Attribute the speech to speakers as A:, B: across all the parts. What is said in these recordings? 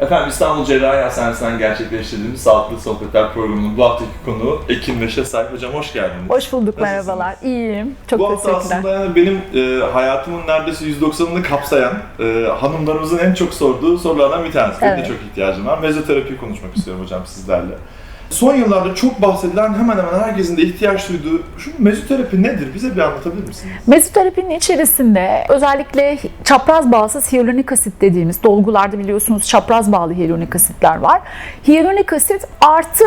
A: Efendim İstanbul Cerrahi Hastanesi'nden gerçekleştirdiğimiz Sağlıklı Sohbetler programının bu haftaki konuğu Ekin ve Şesay. Hocam hoş geldiniz.
B: Hoş bulduk,
A: Nasılsınız?
B: merhabalar. İyiyim, çok
A: bu hafta
B: teşekkürler.
A: aslında yani benim e, hayatımın neredeyse %90'ını kapsayan e, hanımlarımızın en çok sorduğu sorulardan bir tanesi. Benim de
B: Evet.
A: çok ihtiyacım var. Mezoterapi konuşmak istiyorum hocam sizlerle. Son yıllarda çok bahsedilen hemen hemen herkesin de ihtiyaç duyduğu şu mezoterapi nedir? Bize bir anlatabilir misiniz?
B: Mezoterapinin içerisinde özellikle çapraz bağsız hyaluronik asit dediğimiz dolgularda biliyorsunuz çapraz bağlı hyaluronik asitler var. Hyaluronik asit artı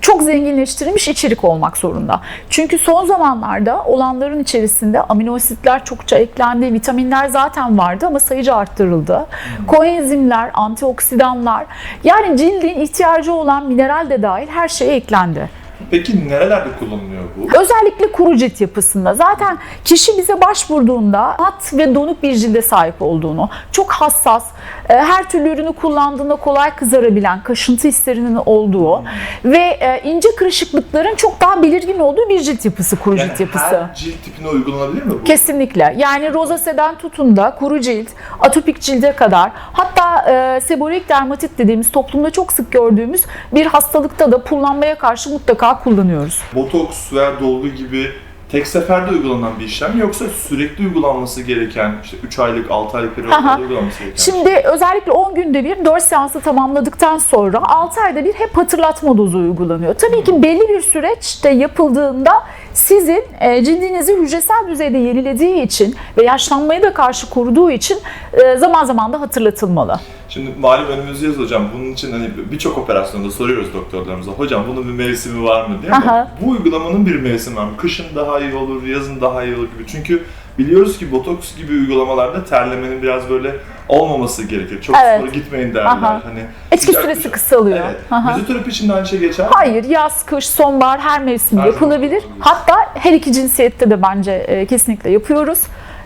B: çok zenginleştirilmiş içerik olmak zorunda. Çünkü son zamanlarda olanların içerisinde amino asitler çokça eklendi, vitaminler zaten vardı ama sayıca arttırıldı. Koenzimler, antioksidanlar, yani cildin ihtiyacı olan mineral de dahil her şeye eklendi.
A: Peki nerelerde kullanılıyor bu?
B: Özellikle kuru cilt yapısında. Zaten kişi bize başvurduğunda mat ve donuk bir cilde sahip olduğunu, çok hassas, e, her türlü ürünü kullandığında kolay kızarabilen, kaşıntı hislerinin olduğu ve e, ince kırışıklıkların çok daha belirgin olduğu bir cilt yapısı, kuru
A: Yani
B: cilt yapısı.
A: her cilt tipine uygulanabilir mi bu?
B: Kesinlikle. Yani rozaseden tutun da kuru cilt, atopik cilde kadar hatta e, seborik dermatit dediğimiz toplumda çok sık gördüğümüz bir hastalıkta da pullanmaya karşı mutlaka kullanıyoruz.
A: Botoks veya dolgu gibi tek seferde uygulanan bir işlem mi yoksa sürekli uygulanması gereken, işte 3 aylık, 6 aylık periyotlarda uygulanması gereken?
B: Şimdi özellikle 10 günde bir 4 seansı tamamladıktan sonra 6 ayda bir hep hatırlatma dozu uygulanıyor. Tabii ki belli bir süreçte yapıldığında sizin e, cildinizi hücresel düzeyde yenilediği için ve yaşlanmaya da karşı koruduğu için e, zaman zaman da hatırlatılmalı.
A: Şimdi malum önümüzdeyiz hocam. Bunun için hani birçok operasyonda soruyoruz doktorlarımıza. Hocam bunun bir mevsimi var mı diye
B: Aha.
A: bu uygulamanın bir mevsimi var mı? Kışın daha iyi olur, yazın daha iyi olur gibi. Çünkü biliyoruz ki botoks gibi uygulamalarda terlemenin biraz böyle olmaması gerekir. Çok
B: Evet.
A: spora gitmeyin derler.
B: Aha.
A: Hani
B: Etki süresi
A: sıcak-
B: kısalıyor.
A: Evet.
B: Aha.
A: Mezoterapi için de aynı şey geçer mi?
B: Hayır, yaz, kış, sonbahar her mevsim
A: Her zaman
B: yapılabilir.
A: yapılabilir.
B: Hatta her iki cinsiyette de bence e, kesinlikle yapıyoruz.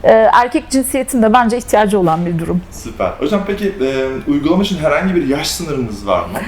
B: E, erkek cinsiyetinde bence ihtiyacı olan bir durum.
A: Süper. Hocam peki e, uygulama için herhangi bir yaş sınırınız var mı?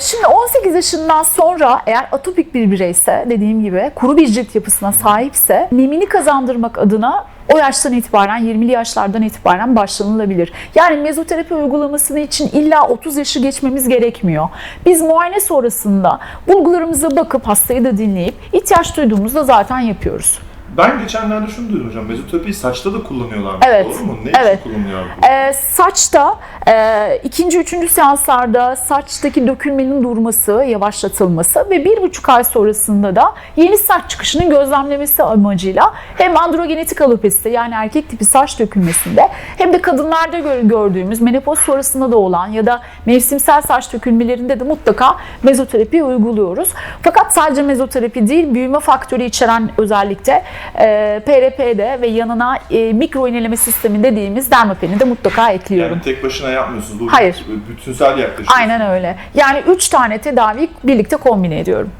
B: Şimdi 18 yaşından sonra eğer atopik bir bireyse dediğim gibi kuru bir cilt yapısına sahipse nemini kazandırmak adına o yaştan itibaren 20'li yaşlardan itibaren başlanılabilir. Yani mezoterapi uygulamasını için illa 30 yaşı geçmemiz gerekmiyor. Biz muayene sonrasında bulgularımıza bakıp hastayı da dinleyip ihtiyaç duyduğumuzda zaten yapıyoruz.
A: Ben geçenlerde şunu duydum hocam. Mezoterapiyi saçta da kullanıyorlar.
B: Evet,
A: Doğru mu? Ne
B: evet.
A: için kullanıyor bu?
B: Ee, saçta e, ikinci, üçüncü seanslarda saçtaki dökülmenin durması, yavaşlatılması ve bir buçuk ay sonrasında da yeni saç çıkışının gözlemlemesi amacıyla hem androgenetik alopeside yani erkek tipi saç dökülmesinde hem de kadınlarda gör- gördüğümüz menopoz sonrasında da olan ya da mevsimsel saç dökülmelerinde de mutlaka mezoterapi uyguluyoruz. Fakat sadece mezoterapi değil, büyüme faktörü içeren özellikle e, PRP'de ve yanına e, mikro iğneleme sistemi dediğimiz dermapeni de mutlaka ekliyorum.
A: Yani tek başına yapmıyorsunuz. Bu
B: Hayır.
A: bütünsel yaklaşıyorsunuz.
B: Aynen öyle. Yani 3 tane tedavi birlikte kombine ediyorum.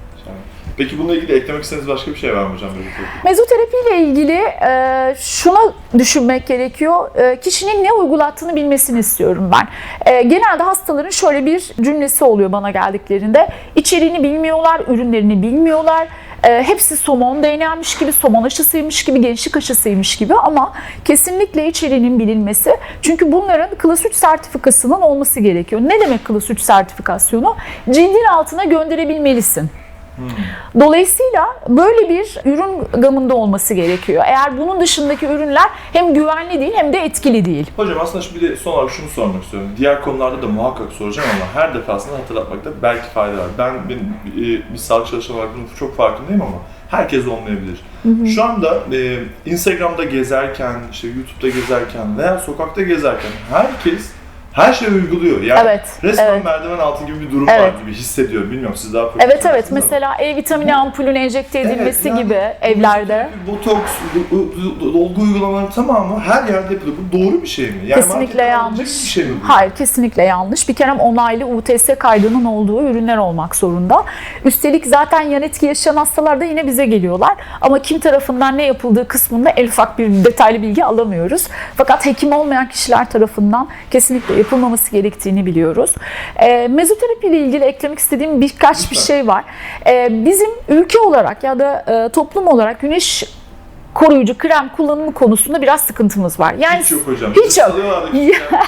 A: Peki bununla ilgili eklemek istediğiniz başka bir şey var mı hocam? mezoterapi?
B: İle ilgili e, şunu düşünmek gerekiyor. E, kişinin ne uygulattığını bilmesini istiyorum ben. E, genelde hastaların şöyle bir cümlesi oluyor bana geldiklerinde. İçeriğini bilmiyorlar, ürünlerini bilmiyorlar. E, hepsi somon değnenmiş gibi, somon aşısıymış gibi, gençlik aşısıymış gibi ama kesinlikle içeriğinin bilinmesi. Çünkü bunların klas 3 sertifikasının olması gerekiyor. Ne demek klas 3 sertifikasyonu? Cildin altına gönderebilmelisin. Dolayısıyla böyle bir ürün gamında olması gerekiyor. Eğer bunun dışındaki ürünler hem güvenli değil hem de etkili değil.
A: Hocam aslında şimdi bir de son olarak şunu sormak istiyorum. Diğer konularda da muhakkak soracağım ama her defasında hatırlatmakta belki fayda var. Ben bir, bir, bir sağlık çalışanı olarak bunun çok farkındayım ama herkes olmayabilir. Şu anda e, Instagram'da gezerken, işte YouTube'da gezerken veya sokakta gezerken herkes her şeyi uyguluyor. Yani
B: Evet,
A: resmen
B: evet.
A: merdiven altı gibi bir durum var
B: Evet.
A: gibi hissediyorum. Bilmiyorum siz daha
B: Evet evet
A: ama.
B: mesela E vitamini ampulün enjekte edilmesi
A: Evet, yani
B: gibi evlerde.
A: Botoks, do- do- dolgu uygulamaları tamamı her yerde yapılıyor. Bu doğru bir şey mi? Yani
B: Kesinlikle yanlış.
A: Bir şey mi bu?
B: Hayır kesinlikle yanlış. Bir kere onaylı UTS kaydının olduğu ürünler olmak zorunda. Üstelik zaten yan etki yaşayan hastalar da yine bize geliyorlar. Ama kim tarafından ne yapıldığı kısmında en ufak bir detaylı bilgi alamıyoruz. Fakat hekim olmayan kişiler tarafından kesinlikle yapılmaması gerektiğini biliyoruz. E, mezoterapi ile ilgili eklemek istediğim birkaç bir şey var. E, bizim ülke olarak ya da e, toplum olarak güneş koruyucu krem kullanımı konusunda biraz sıkıntımız var. Yani
A: Hiç yok hocam.
B: Hiç yok.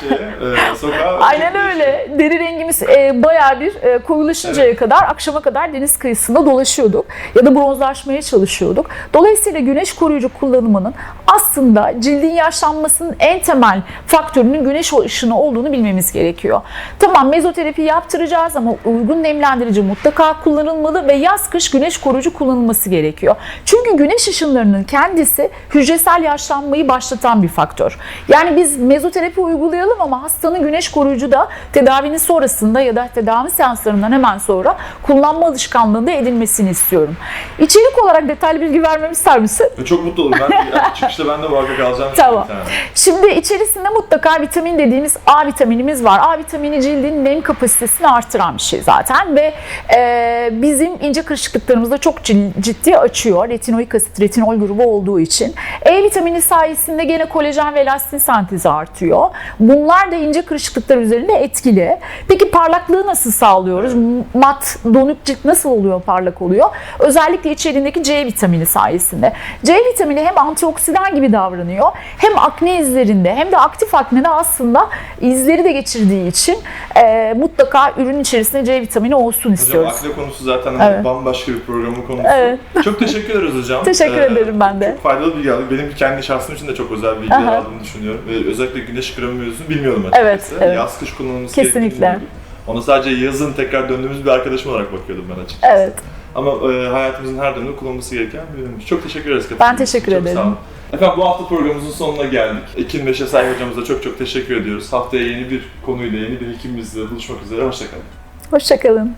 A: şeye, e, sokağa.
B: Aynen öyle. Deri rengimiz e, bayağı bir e, koyulaşıncaya kadar akşama kadar deniz kıyısında dolaşıyorduk ya da bronzlaşmaya çalışıyorduk. Dolayısıyla güneş koruyucu kullanımının aslında cildin yaşlanmasının en temel faktörünün güneş ışını olduğunu bilmemiz gerekiyor. Tamam mezoterapi yaptıracağız ama uygun nemlendirici mutlaka kullanılmalı ve yaz kış güneş koruyucu kullanılması gerekiyor. Çünkü güneş ışınlarının kendisi hücresel yaşlanmayı başlatan bir faktör. Yani biz mezoterapi uygulayalım ama hastanın güneş koruyucu da tedavinin sonrasında ya da tedavi seanslarından hemen sonra kullanma alışkanlığında edinmesini istiyorum. İçerik olarak detaylı bilgi vermemi ister misin?
A: Ve Çok mutlu olurum. Ben ya, çıkışta ben de muhakkak alacağım.
B: Tamam.
A: bir tane.
B: Şimdi içerisinde mutlaka vitamin dediğimiz A vitaminimiz var. A vitamini cildin nem kapasitesini artıran bir şey zaten ve e, bizim ince kırışıklıklarımızda çok ciddi açıyor. Retinoik asit, retinol grubu olduğu için. E vitamini sayesinde gene kolajen ve elastin sentezi artıyor. Bunlar da ince kırışıklıklar üzerinde etkili. Peki parlaklığı nasıl sağlıyoruz? Mat, donuk cilt nasıl oluyor, parlak oluyor? Özellikle içeriğindeki C vitamini sayesinde. C vitamini hem antioksidan gibi davranıyor hem akne izlerinde hem de aktif aknede aslında izleri de geçirdiği için e, mutlaka ürün içerisinde C vitamini olsun
A: Hocam
B: istiyoruz.
A: akne konusu zaten
B: Evet.
A: bambaşka bir programın konusu.
B: Evet.
A: Çok teşekkür ederiz hocam.
B: Teşekkür
A: Ee,
B: ederim ben de.
A: Çok faydalı bilgi aldık. Benim kendi şahsım için de çok özel bilgiler
B: Aha.
A: aldığımı düşünüyorum. Ve özellikle güneş kremi mevzusunu bilmiyordum açıkçası.
B: Evet, evet.
A: Yaz kış kullanılması
B: Kesinlikle.
A: Ona sadece yazın tekrar döndüğümüz bir arkadaşım olarak bakıyordum ben açıkçası.
B: Evet.
A: Ama e, hayatımızın her döneminde kullanılması gereken bir ürünmüş. Çok teşekkür ederiz.
B: Ben teşekkür.
A: Çok
B: ederim.
A: sağ olun. Efendim bu hafta programımızın sonuna geldik. Ekin ve Şesay hocamıza çok çok teşekkür ediyoruz. Haftaya yeni bir konuyla, yeni bir hekimimizle buluşmak üzere. Hoşçakalın.
B: Hoşçakalın.